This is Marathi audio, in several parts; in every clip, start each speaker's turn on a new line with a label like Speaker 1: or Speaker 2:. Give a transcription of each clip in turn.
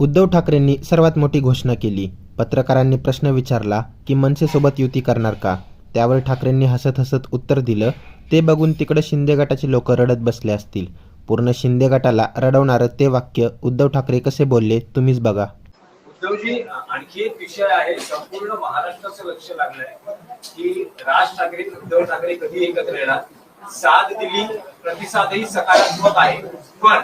Speaker 1: उद्धव ठाकरेंनी सर्वात मोठी घोषणा केली. पत्रकारांनी प्रश्न विचारला की मनसेसोबत युती करणार का? त्यावर ठाकरेंनी हसत हसत उत्तर दिलं ते बघून तिकडे शिंदे गटाचे लोक रडत बसले असतील. पूर्ण शिंदे गटाला रडवणारं ते वाक्य उद्धव ठाकरे कसे बोलले तुम्हीच बघा.
Speaker 2: उद्धवजी आणखी एक विषय आहे संपूर्ण महाराष्ट्राचं लक्ष लागलंय. की राज ठाकरे उद्धव ठाकरे कधी एकत्र येणार? साथ दिली प्रतिसादही सकारात्मक आहे. पण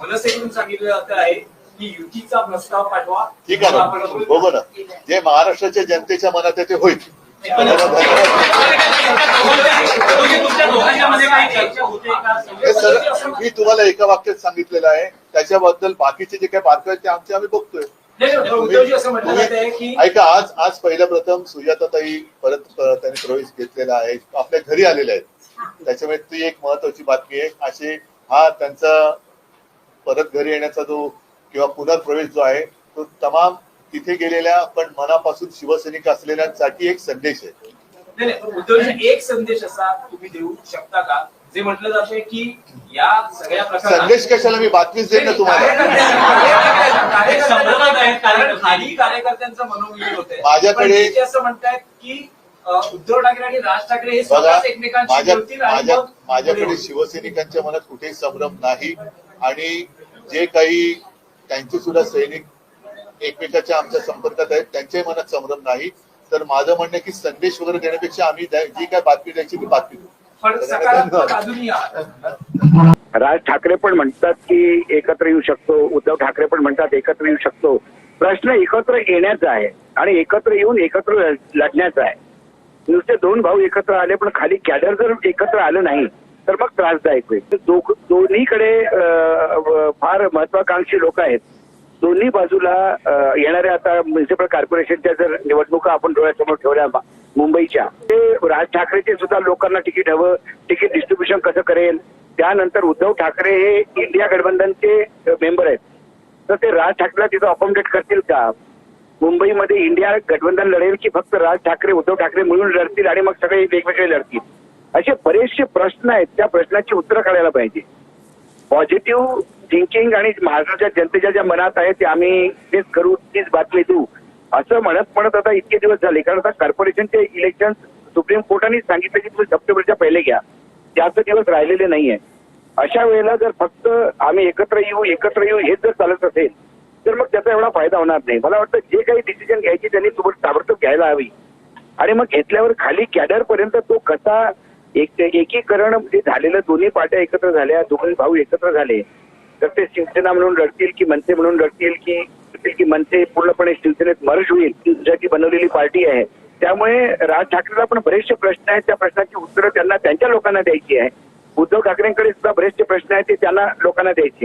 Speaker 2: मनसेकडून सांगितलं जात आहे की युतीचा प्रस्ताव पाठवा.
Speaker 3: ठीक आहे ना? बघू ना जे महाराष्ट्राच्या जनतेच्या मनात आहे ते होईल. हे मी तुम्हाला एका वाक्यात सांगितलेलं आहे. त्याच्याबद्दल बाकीचे जे काही बारकावे आहेत ते आमचे आम्ही बघतोय. ऐका आज आज पहिल्या प्रथम सुजाताताई परत त्यांनी प्रवेश घेतलेला आहे. आपल्या घरी आलेले आहेत. त्याच्यामुळे ती एक महत्वाची बातमी आहे. असे हा त्यांचा परत घरी येण्याचा जो किंवा पुनर्प्रवेश जो आहे तो तमाम तिथे गेलेल्या पण मनापासून शिवसैनिक असलेल्यांसाठी एक संदेश आहे
Speaker 2: नाही नाही, उद्धवजी एक संदेश असा तुम्ही देऊ शकता का जे म्हटलं जात आहे की या सगळ्या
Speaker 3: संदेश कशाला मी बातमीच देईन ना तुम्हाला
Speaker 2: खाली कार्यकर्त्यांचं मनोमिलन होते
Speaker 3: माझ्याकडे-
Speaker 2: असं म्हणतायत की उद्धव ठाकरे आणि राज ठाकरे हे एकमेकांशी
Speaker 3: माझ्याकडे. शिवसैनिकांच्या मनात कुठेही संभ्रम नाही आणि जे काही त्यांचे सुद्धा सैनिक एकमेकाच्या आमच्या संपर्कात आहेत. त्यांच्याही मनात संभ्रम नाही. तर माझं म्हणणं की संदेश वगैरे देण्यापेक्षा आम्ही जी काय बातमी द्यायची ती बातमी देऊ.
Speaker 4: राज ठाकरे पण म्हणतात की एकत्र येऊ शकतो. उद्धव ठाकरे पण म्हणतात एकत्र येऊ शकतो. प्रश्न एकत्र येण्याचा आहे आणि एकत्र येऊन एकत्र लढण्याचा आहे. नुसते दोन भाऊ एकत्र आले पण खाली कॅडर जर एकत्र आलं नाही तर मग त्रासदायक होईल. दो- दोन्हीकडे फार महत्वाकांक्षी लोक आहेत. दोन्ही बाजूला येणाऱ्या आता म्युन्सिपल कॉर्पोरेशनच्या जर निवडणुका आपण डोळ्यासमोर ठेवल्या मुंबईच्या ते राज ठाकरेचे सुद्धा लोकांना तिकीट हवं तिकीट डिस्ट्रीब्युशन कसं करेल? त्यानंतर उद्धव ठाकरे हे इंडिया गठबंधनचे मेंबर आहेत. तर ते राज ठाकरेला तिथं अकोमडेट करतील का? मुंबईमध्ये इंडिया गठबंधन लढेल की फक्त राज ठाकरे उद्धव ठाकरे मिळून लढतील आणि मग सगळे वेगवेगळे लढतील? असे बरेचसे प्रश्न आहेत. त्या प्रश्नाची उत्तरं काढायला पाहिजे. पॉझिटिव्ह थिंकिंग आणि महाराष्ट्राच्या जनतेच्या ज्या मनात आहे ते आम्ही तेच करू तीच बातमी देऊ. असं म्हणत म्हणत आता इतके दिवस झाले. कारण आता कॉर्पोरेशनचे इलेक्शन सुप्रीम कोर्टाने सांगितलं की तुम्ही सप्टेंबरच्या पहिले घ्या. जास्त दिवस राहिलेले नाहीये. अशा वेळेला जर फक्त आम्ही एकत्र येऊ एकत्र येऊ हेच जर चालत असेल तर मग त्याचा एवढा फायदा होणार नाही. मला वाटतं जे काही डिसिजन घ्यायची त्यांनी ताबडतोब घ्यायला हवी. आणि मग घेतल्यावर खाली कॅडर पर्यंत तो कसा एक एकीकरण जे झालेलं दोन्ही पार्ट्या एकत्र झाल्या दोन्ही भाऊ एकत्र झाले तर ते शिवसेना म्हणून लढतील की मनसे म्हणून लढतील की की मनसे पूर्णपणे शिवसेनेत मर्ज होईल तुझ्याची बनवलेली पार्टी आहे. त्यामुळे राज ठाकरेला पण बरेचसे प्रश्न आहेत त्या प्रश्नाची उत्तरं त्यांना त्यांच्या लोकांना द्यायची आहे. उद्धव ठाकरेंकडे सुद्धा बरेचसे प्रश्न आहेत ते त्यांना लोकांना द्यायचे